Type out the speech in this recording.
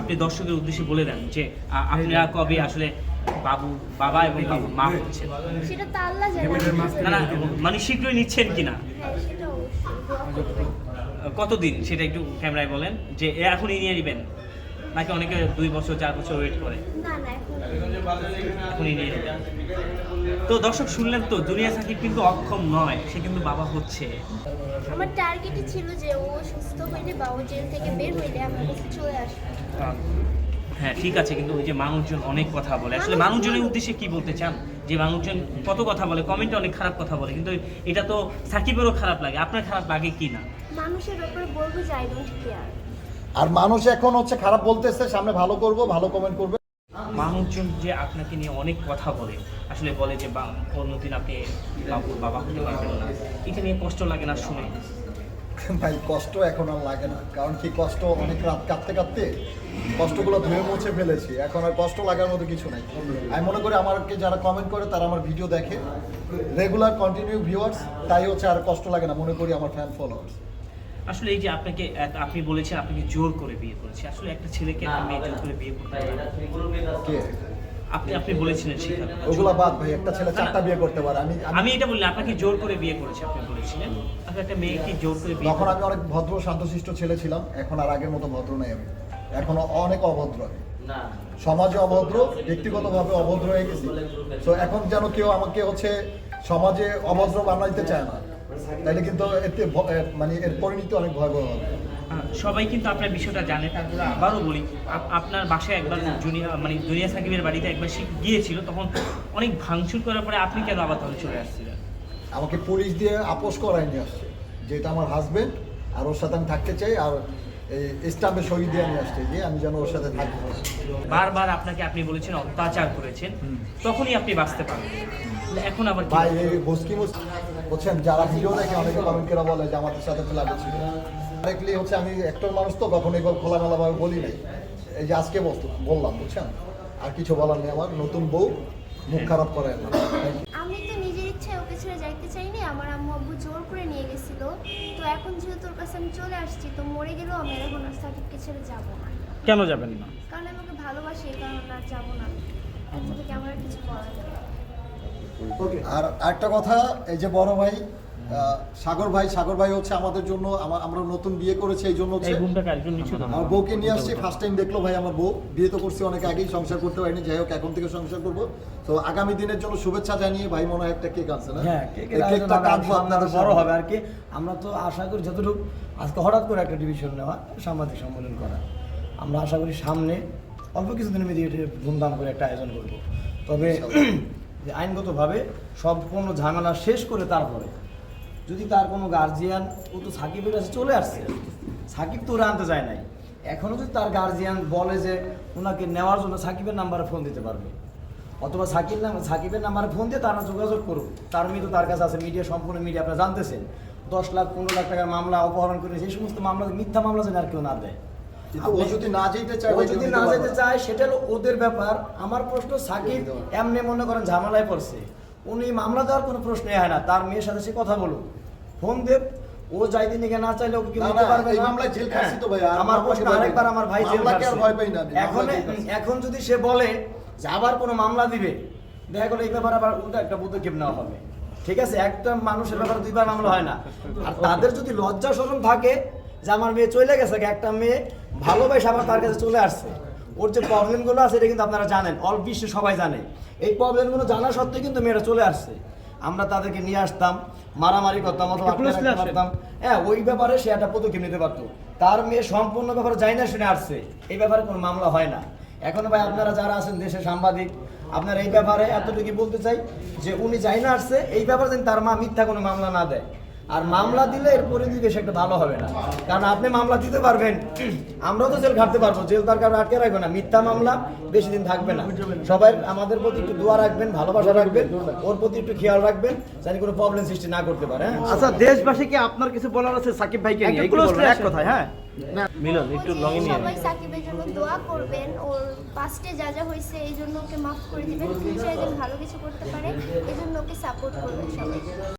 আপনি দর্শকের উদ্দেশ্যে বলে দেন যে আপনারা কবে আসলে বাবু বাবা এবং বাবু মা হচ্ছেন? সেটা তো আল্লাহ জানে। না না মানে শীঘ্রই নিচ্ছেন কিনা? হ্যাঁ। কতদিন? সেটা একটু ক্যামেরায় বলেন। যে এখনই নিয়ে নেবেন? নাকি অনেকে দুই বছর চার বছর ওয়েট করে? এখনই নিয়ে নেবেন। তো দর্শক শুনলেন তো দুনিয়া সাকিব কিন্তু অক্ষম নয় সে কিন্তু বাবা হচ্ছে। আমার টার্গেটই ছিল যে ও সুস্থ হইলে বা ও জেল থেকে বের হইলে আমার কাছে চলে আসবে। হ্যাঁ ঠিক আছে কিন্তু ওই যে মানুষজন অনেক কথা বলে। আসলে মানুষজনের উদ্দেশ্যে কি বলতে চান? যে মানুষজন কত কথা বলে কমেন্টে অনেক খারাপ কথা বলে কিন্তু এটা তো সাকিবেরও খারাপ লাগে। আপনার খারাপ লাগে কি না? মানুষের ওপর বলব যে আই ডোন্ট কেয়ার আর মানুষ এখন হচ্ছে খারাপ বলতেছে সামনে ভালো করব ভালো কমেন্ট করবে। মানুষজন যে আপনাকে নিয়ে অনেক কথা বলে আসলে বলে যে বা অন্যদিন আপনি বাবুর বাবা হতে পারবেন না। এটা নিয়ে কষ্ট লাগে না শুনে। ভাই কষ্ট এখন আর লাগে না। কারণ কি কষ্ট অনেক রাত কাঁদতে কাঁদতে কষ্টগুলো ধুয়ে মুছে ফেলেছি। এখন আর কষ্ট লাগার মতো কিছু নাই। আমি মনে করি আমাকে যারা কমেন্ট করে তারা আমার ভিডিও দেখে। রেগুলার কন্টিনিউ ভিউয়ার্স তাই হচ্ছে আর কষ্ট লাগে না। মনে করি আমার ফ্যান ফলোয়ার্স আসলে এই যে আপনাকে আপনি বলেছেন আপনাকে জোর করে বিয়ে করেছে। আসলে একটা ছেলেকে একটা মেয়ে জোর করে বিয়ে করতে আপনি আপনি বলেছিলেন সেখানে। ওগুলা বাদ ভাই একটা ছেলে চারটা বিয়ে করতে পারে। আমি আমি- এটা বললাম আপনাকে জোর করে বিয়ে করেছে আপনি বলেছিলেন। আপনি একটা মেয়েকে জোর করে বিয়ে তখন আমি অনেক ভদ্র শান্তশিষ্ট ছেলে ছিলাম। এখন আর আগের মতো ভদ্র নেই আমি। এখন অনেক অভদ্র। আমি সমাজে অভদ্র ব্যক্তিগতভাবে অভদ্র হয়ে গেছি। তো এখন যেন কেউ আমাকে হচ্ছে সমাজে অভদ্র বানাইতে চায় না। তাইলে কিন্তু এতে মানে এর পরিণতি অনেক ভয়াবহ হবে। সবাই কিন্তু আপনার বিষয়টা জানে তারপরে আবারও বলি আপনার বাসায় একবার জুনিয়া মানে দুনিয়া সাকিবের বাড়িতে একবার সে গিয়েছিল তখন অনেক ভাঙচুর করার পরে আপনি কেন আবার তখন চলে আসছিলেন? আমাকে পুলিশ দিয়ে আপোষ করাই নিয়ে আসছে। যেটা আমার হাজবেন্ড আর ওর সাথে আমি থাকতে চাই আর এই স্টাম্পে সই দিয়ে নিয়ে আসছে যে আমি যেন ওর সাথে থাকি। বারবার আপনাকে আপনি বলেছেন অত্যাচার করেছেন তখনই আপনি বাঁচতে পারবেন। এখন আবার ভাই বসকি মুস বলছেন যারা ভিডিও দেখে অনেকে কমেন্ট করে বলে যে আমাদের সাথে লাগে ছিল ডাইরেক্টলি হচ্ছে আমি একটর মানুষ তো কখনো এগুলো খোলামেলা ভাবে বলি নাই। এই যে আজকে বলতো- বললাম বুঝছেন? আর কিছু বলার নেই আমার। নতুন বউ মুখ খারাপ করে না। আমি তো নিজের ইচ্ছায় ওকে ছেড়ে যাইতে চাইনি। আমার আম্মু আব্বু জোর করে নিয়ে গেছিল। তো এখন যেহেতু ওর কাছে আমি চলে আসছি তো মরে গেলেও আমি এখন আর সাকিবকে ছেড়ে যাব না। কেন যাবেন না? কারণ আমি ওকে ভালোবাসি এই কারণে আর যাব না। এর থেকে আমার আর কিছু করার নেই। আর একটা কথা এই যে বড় ভাই আহ, সাগর ভাই সাগর ভাই হচ্ছে আমাদের জন্য আমরা নতুন বিয়ে করেছি এই জন্য। আমার বউকে নিয়ে আসছি ফার্স্ট টাইম দেখল ভাই আমার বউ। বিয়ে তো করছি অনেক আগেই সংসার করতে পারিনি যাই হোক এখন থেকে সংসার করব। তো আগামী দিনের জন্য শুভেচ্ছা জানিয়ে ভাই মনে হয় একটা কেক আছে না? হ্যাঁ কেকটা কাটবো আপনাদের বড় হবে আর কি। আমরা তো আশা করি যতটুকু আজকে হঠাৎ করে একটা ডিভিশন নেওয়া সাংবাদিক সম্মেলন করা। আমরা আশা করি সামনে অল্প কিছুদিনের মধ্যে এটা ধুমধাম করে একটা আয়োজন করব। তবে যে আইনগতভাবে কোনো ঝামেলা শেষ করে তারপরে যদি তার কোনো গার্জিয়ান ও তো সাকিবের কাছে চলে আসছে। সাকিব তো ওরা আনতে যায় নাই। এখনও যদি তার গার্জিয়ান বলে যে ওনাকে নেওয়ার জন্য সাকিবের নাম্বারে ফোন দিতে পারবে। অথবা সাকিব নাম সাকিবের নাম্বারে ফোন দিয়ে তারা যোগাযোগ করুক। তার মেয়ে তো তার কাছে আছে মিডিয়া সম্পূর্ণ মিডিয়া আপনারা জানতেছেন। দশ লাখ, পনেরো লাখ টাকার মামলা অপহরণ করে সেই সমস্ত মামলা, মিথ্যা মামলা যেন আর কেউ না দেয়। কিন্তু ও যদি না যেতে চায় ও যদি না যেতে চায় সেটা হলো ওদের ব্যাপার। আমার প্রশ্ন সাকিব এমনি মনে করেন ঝামেলায় পড়ছে। উনি মামলা দেওয়ার কোনো প্রশ্নই হয় না। তার মেয়ের সাথে সে কথা বলুক। ফোন দেব ও না চাইলে ওকে না, পারবে না। মামলায় জেল তো ভাই, আমার প্রশ্ন আরেকবার আমার ভাই জেল ভয় পাই না এখন। এখন যদি সে বলে যে আবার কোনো মামলা দিবে দেখা গেলো এই ব্যাপারে আবার উল্টা একটা পদক্ষেপ নেওয়া হবে। ঠিক আছে? একটা মানুষের ব্যাপারে দুইবার মামলা হয় না। আর তাদের যদি লজ্জা শরম থাকে যে আমার মেয়ে চলে গেছে একটা মেয়ে ভালোবাসে আবার তার কাছে চলে আসছে? ওর যে প্রবলেমগুলো আছে এটা কিন্তু আপনারা জানেন অল বিশ্বে সবাই জানে। এই প্রবলেমগুলো জানা সত্ত্বেও কিন্তু মেয়েরা চলে আসছে। আমরা তাদেরকে নিয়ে আসতাম মারামারি করতাম অথবা। পারতাম হ্যাঁ ওই ব্যাপারে সে একটা পদক্ষেপ নিতে পারতো। তার মেয়ে সম্পূর্ণ ব্যাপারে যাই না শুনে আসছে। এই ব্যাপারে কোনো মামলা হয় না। এখন ভাই আপনারা যারা আছেন দেশে সাংবাদিক আপনারা এই ব্যাপারে এতটুকু বলতে চাই যে উনি যাই না আসছে এই ব্যাপারে যেন তার মা মিথ্যা কোনো মামলা না দেয়। আর মামলা দিলে এর পরিধি বেশি একটা ভালো হবে না। কারণ আপনি মামলা দিতে পারবেন আমরাও তো জেল খাটতে পারব জেল তার কারণে আটকে রাখবে না। মিথ্যা মামলা বেশি দিন থাকবে না। সবাই আমাদের প্রতি একটু দোয়া রাখবেন ভালোবাসা রাখবেন ওর প্রতি একটু খেয়াল রাখবেন যেন কোনো প্রবলেম সৃষ্টি না করতে পারে হ্যাঁ? আচ্ছা দেশবাসী কি আপনার কিছু বলার আছে? সাকিব ভাইকে এক কথায় হ্যাঁ? মিলন একটু লঙে নিয়ে সবাই সাকিবের জন্য দোয়া করবেন। ওর পাস্টে যা যা হয়েছে এই জন্য ওকে মাফ করে দিবেন। ফিউচারে যেন ভালো কিছু করতে পারে এই জন্য ওকে সাপোর্ট করবেন সবাই।